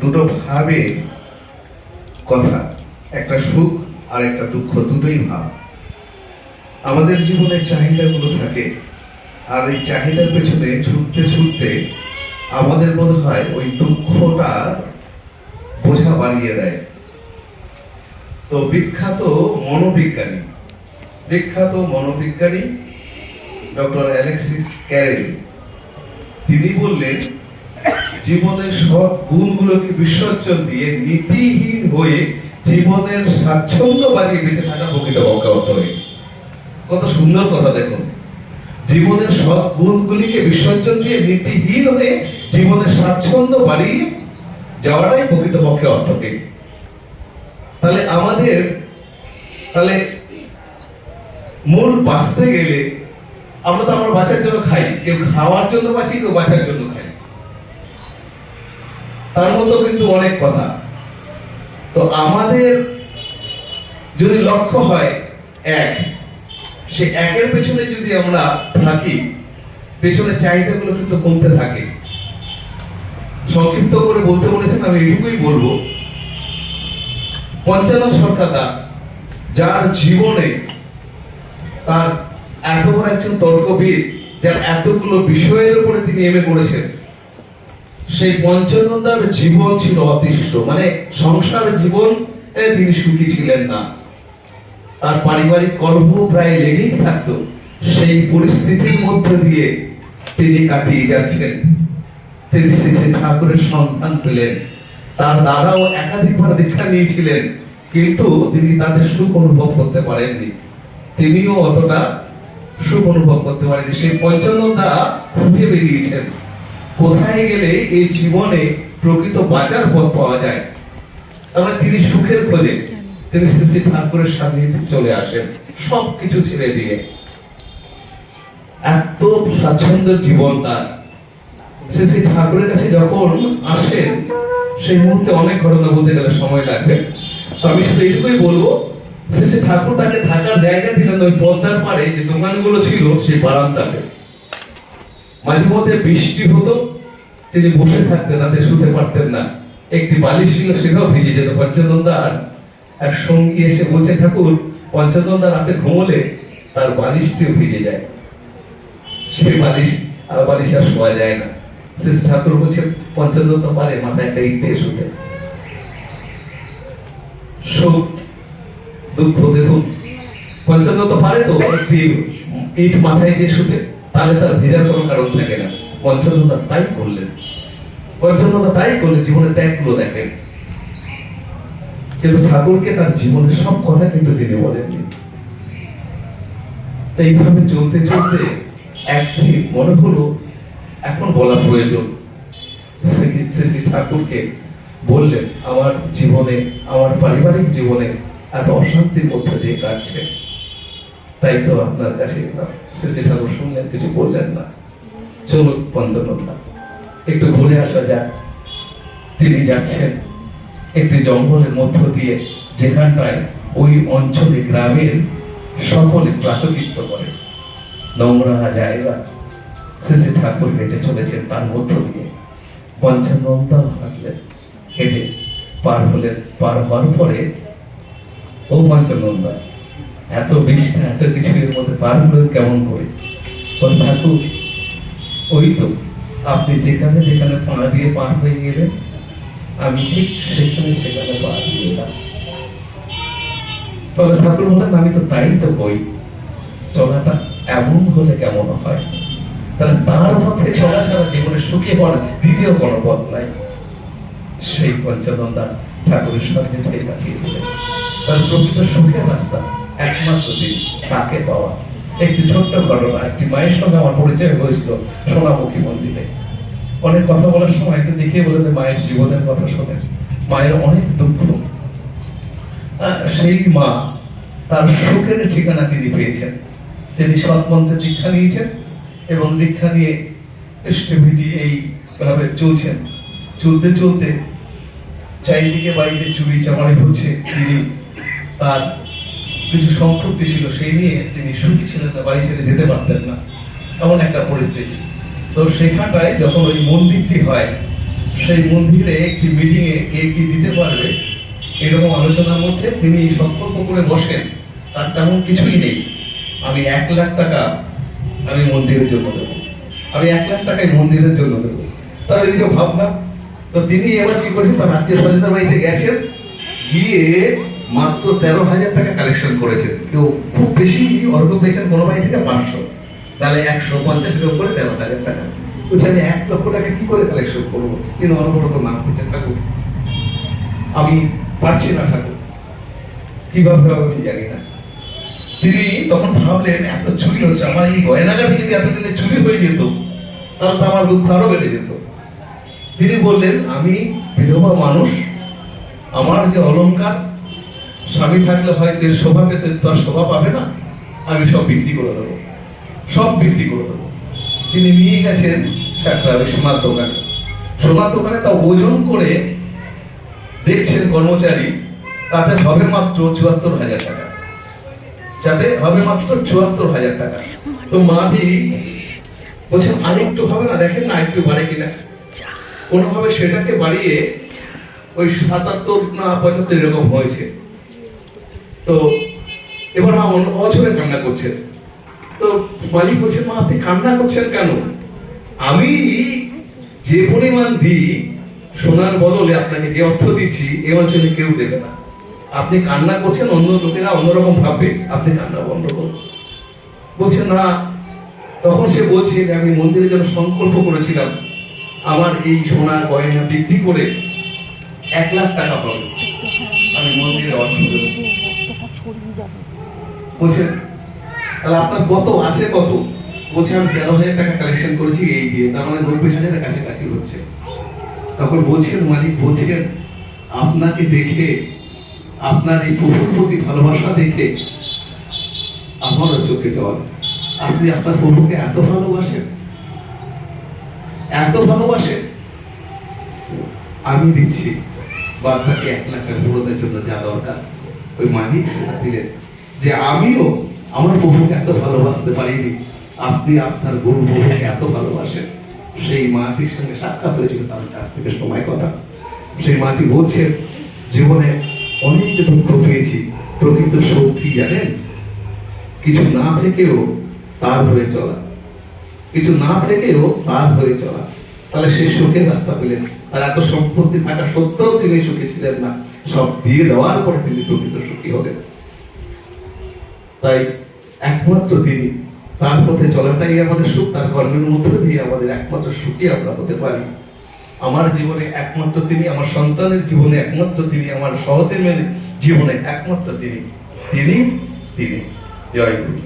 দুটো ভাবে কথা, একটা সুখ আর একটা দুঃখ, দুটোই ভাব। আমাদের জীবনে চাহিদাগুলো থাকে, আর এই চাহিদার পেছনে ছুটতে ছুটতে আমাদের বোধ হয় ওই দুঃখটার বোঝা বাড়িয়ে দেয়। তো বিখ্যাত মনোবিজ্ঞানী বিখ্যাত মনোবিজ্ঞানী ডক্টর অ্যালেক্সিস ক্যারেল, তিনি বললেন জীবনের সৎ গুণগুলোকে বিসর্জন দিয়ে নীতিহীন হয়ে জীবনের স্বাচ্ছন্দ্য বাড়িয়ে বেঁচে থাকা প্রকৃতপক্ষে অর্থ নেই কত সুন্দর কথা দেখুন। জীবনের সৎ গুণগুলিকে বিসর্জন দিয়ে নীতিহীন হয়ে জীবনের স্বাচ্ছন্দ্য বাড়িয়ে যাওয়াটাই প্রকৃতপক্ষে অর্থহীন তাহলে আমাদের, তাহলে মূল বাঁচতে গেলে আমরা তো আমরা বাঁচার জন্য খাই। কেউ খাওয়ার জন্য বাঁচি, কেউ বাঁচার জন্য খাই। তার মতো কিন্তু অনেক কথা। তো আমাদের যদি লক্ষ্য হয় এক, সে একের পেছনে যদি আমরা থাকি পেছনে চাহিদাগুলো কিন্তু কমতে থাকে। সংক্ষিপ্ত করে বলতে বলেছেন, আমি এটুকুই বলব। পঞ্চানন সরকারদা যার জীবনে তার এত বড় একজন তর্কবিদ, যার এতগুলো বিষয়ের উপরে তিনি এমএ করেছেন সেই পঞ্চানন্দার জীবন ছিল অতিষ্ঠ। মানে সংসার জীবন তিনি সুখী ছিলেন না। তার পারিবারিক কলহ প্রায় লেগেই থাকতো। সেই পরিস্থিতির মধ্যে দিয়ে তিনি কাটিয়ে যাচ্ছেন। তিনি শ্রী ঠাকুরের সন্ধান পেলেন। তার দ্বারাও একাধিকবার দীক্ষা নিয়েছিলেন, কিন্তু তিনি তাদের সুখ অনুভব করতে পারেননি। তিনিও অতটা সুখ অনুভব করতে পারেননি। সেই পঞ্চানন্দা খুঁজে বেরিয়েছেন। কোথায় গেলে এই জীবনে প্রকৃত বাঁচার পথ পাওয়া যায়? মানে তিনি সুখের খোঁজে তিনি শ্রী শ্রী ঠাকুরের সান্নিধ্যে চলে আসেন সব কিছু ছেড়ে দিয়ে। এত স্বাচ্ছন্দ্য জীবন তার। শ্রী শ্রী ঠাকুরের কাছে যখন আসেন, সেই মুহূর্তে অনেক ঘটনা বলতে গেলে সময় লাগবে। তো আমি শুধু এইটুকুই বলব, শ্রী শ্রী ঠাকুর তাকে থাকার জায়গা দিলেন ওই পদ্মার পাড়ে যে দোকানগুলো ছিল, সেই বারান্দাতে। মাঝে মধ্যে বৃষ্টি হতো, তিনি বসে থাকতেন, রাতে শুতে পারতেন না। একটি বালিশ ছিল, সেটাও ভিজে যেত। পঞ্চনন্দা আর এক সঙ্গী এসে বলছে, ঠাকুর, পঞ্চনন্দা রাতে ঘুমলে তার বালিশটিও ভিজে যায়। সেই বালিশ আর বালিশ আর শোয়া যায় না। শেষ ঠাকুর বলছে, পঞ্চনন্দা পারে মাথায় একটা ইট দিয়ে শুতে। সুখ, দুঃখ দেখুন পঞ্চনন্দা পারে তো একটি ইট মাথায় দিয়ে শুতে। তাহলে তার ভেজার কোনো কারণ থাকে না। পঞ্চনন্দা তাই করলেন। পঞ্চনন্দা তাই করলেন জীবনে ত্যাগগুলো দেখেন। কিন্তু ঠাকুরকে তার জীবনের সব কথা কিন্তু তিনি বলেননি। তো এইভাবে চলতে চলতে একদিন মনে হলো, এখন বলা প্রয়োজন। শ্রী ঠাকুরকে বললেন, আমার জীবনে, আমার পারিবারিক জীবনে এত অশান্তির মধ্যে দিয়ে কাটছে। তাই তো আপনার কাছে এলাম। শ্রী ঠাকুর শুনলেন, কিছু বললেন না। চলুন পঞ্চনন্দা একটু ঘুরে আসা যাক। তিনি যাচ্ছেন একটি জঙ্গলের মধ্য দিয়ে, যেখানটায় ওই অঞ্চলে গ্রামের সকলে প্রাকৃতিত্ব করে। নোংরা জায়গা। শ্রী ঠাকুর হেঁটে চলেছেন তার মধ্য দিয়ে। পঞ্চানন্দা হাঁটলেন, হেঁটে পার হলেন, পার হওয়ার পরে ও পঞ্চানন্দা এত বিষ্ঠা এত কিছু এর মধ্যে পার হলেন কেমন করে? বলে, ঠাকুর, ওই তো, আপনি যেখানে যেখানে পাড়া দিয়ে পার হয়ে গেলেন, আমি ঠিক সেখানে সেখানে পা দিয়ে তবে ঠাকুর বললেন, আমি তো তাই তো বই চলাটা এমন হলে কেমন হয়? তাহলে তার পথে চলা ছাড়া জীবনে সুখী হওয়ার দ্বিতীয় কোনো পথ নাই। সেই পঞ্চনন্দা ঠাকুরের সাথে থেকে দিলেন। তার প্রকৃত সুখের রাস্তা তাকে পাওয়া। একটি ছোট্ট ঘটনা, একটি মায়ের সঙ্গে আমার পরিচয় হয়েছিল সোনামুখী মন্দিরে। অনেক কথা বলার সময় একটু মায়ের জীবনের কথা মায়ের অনেক দুঃখ। সেই মা তার সুখের ঠিকানা তিনি পেয়েছেন। তিনি সৎমন্ত্রে দীক্ষা নিয়েছেন এবং দীক্ষা নিয়ে ইষ্টবিধি এইভাবে চলছেন। চলতে চলতে চারিদিকে বাড়িতে চুরি চামারি হচ্ছে। তিনি তার কিছু সম্পত্তি ছিল, সেই নিয়ে তিনি সুখী ছিলেন না, বাড়ি ছেড়ে যেতে পারতেন না, এমন একটা পরিস্থিতি। তো সেখানটায় যখন ওই মন্দিরটি হয়, সেই মন্দিরে একটি মিটিংয়ে কে কি দিতে পারবে, এরকম আলোচনার মধ্যে তিনি সংকল্প করে বসেন, তার তেমন কিছুই নেই। আমি এক লাখ টাকা আমি মন্দিরের জন্য দেবো। আমি এক লাখ টাকাই মন্দিরের জন্য দেবো। তার এই ভাবনা, তো তিনি এবার কি করছেন, তার আত্মীয় স্বজনদের বাড়িতে গেছেন, গিয়ে মাত্র তেরো হাজার টাকা কালেকশন করেছেন। কেউ খুব বেশি অর্ঘ পেয়েছেন কোনো বাড়ি থেকে পাঁচশো। তাহলে একশো পঞ্চাশের উপরে তেরো হাজার টাকা। বলছে, আমি এক লক্ষ টাকা কি করে কালেকশন করব? তিনি অনবরত নাম করছেন ঠাকুর। আমি পারছি না, ঠাকুর। কীভাবে আমি জানি না। তিনি তখন ভাবলেন, এত চুরি হচ্ছে, আমার এই গয়নাগাটি যদি এতদিনে চুরি হয়ে যেত, তাহলে তো আমার দুঃখ আরও বেড়ে যেত। তিনি বললেন, আমি বিধবা মানুষ, আমার যে অলংকার স্বামী থাকলে হয়তো এর শোভা পেতে তো আর শোভা পাবে না, আমি সব বিক্রি করে দেবো, সব বিক্রি করে দেবো। তিনি নিয়ে গেছেন সাকরাবে সোনার দোকানে। সোনার দোকানে তা ওজন করে দেখছেন কর্মচারী, তাতে হবে মাত্র চুয়াত্তর হাজার টাকা। যাতে হবে মাত্র চুয়াত্তর হাজার টাকা। তো মাটি বলছেন আর একটু হবে না, দেখেন না, একটু বাড়ে কিনা? কোনোভাবে সেটাকে বাড়িয়ে ওই সাতাত্তর না পঁচাত্তর এরকম হয়েছে। তো এবার মা অছরে কান্না করছেন তো মালিক বলছেন মা, আপনি কান্না করছেন কেন? আমি যে পরিমাণ দিই, সোনার বদলে আপনাকে যে অর্থ দিচ্ছি, এ অঞ্চলে কেউ দেবে না। আপনি কান্না করছেন, অন্য লোকেরা অন্যরকম ভাববে, আপনি কান্না বন্ধ করুন। বলছে, না। তখন সে বলছে যে, আমি মন্দিরে যেন সংকল্প করেছিলাম, আমার এই সোনার গয়না বিক্রি করে এক লাখ টাকা পাবে। আমি মন্দিরে অর্থ দেবো বলছেন তাহলে আপনার কত আছে কত? বলছে, আমি তেরো হাজার টাকা কালেকশন করেছি এই দিয়ে, তার মানে নব্বই হাজারের কাছাকাছি হচ্ছে। তখন বলছেন মালিক বলছেন আপনাকে দেখে, আপনার এই পশুর প্রতি ভালোবাসা দেখে আমারও চোখে জল। আপনি আপনার প্রভুকে এত ভালোবাসেন এত ভালোবাসেন, আমি দিচ্ছি। বাচ্চাকে এক লাখের বুড়োদের জন্য যা দরকার। ওই মালিক সেটা দিলেন। যে আমিও আমার প্রভুকে এত ভালোবাসতে পারিনি। আপনি আপনার গুরু প্রভুকে এত ভালোবাসেন। সেই মাটির সঙ্গে সাক্ষাৎ হয়েছিল তার কাছ থেকে সময় কথা। সেই মাটি বলছেন, জীবনে অনেক দুঃখ পেয়েছি। প্রকৃত কি জানেন? কিছু না থেকেও তার হয়ে চলা। কিছু না থেকেও তার হয়ে চলা। তাহলে সে সুখের রাস্তা পেলেন। আর এত সম্পত্তি থাকা সত্ত্বেও তিনি সুখী ছিলেন না। সব দিয়ে দেওয়ার পরে তিনি প্রকৃত সুখী হলেন। তাই একমাত্র তিনি। তার পথে চলাটাই আমাদের সুখ, তার কর্মের মধ্য দিয়ে আমাদের একমাত্র সুখী আমরা হতে পারি। আমার জীবনে একমাত্র তিনি, আমার সন্তানের জীবনে একমাত্র তিনি, আমার সহতের জীবনে একমাত্র তিনি। তিনি তিনি। জয় গুরু।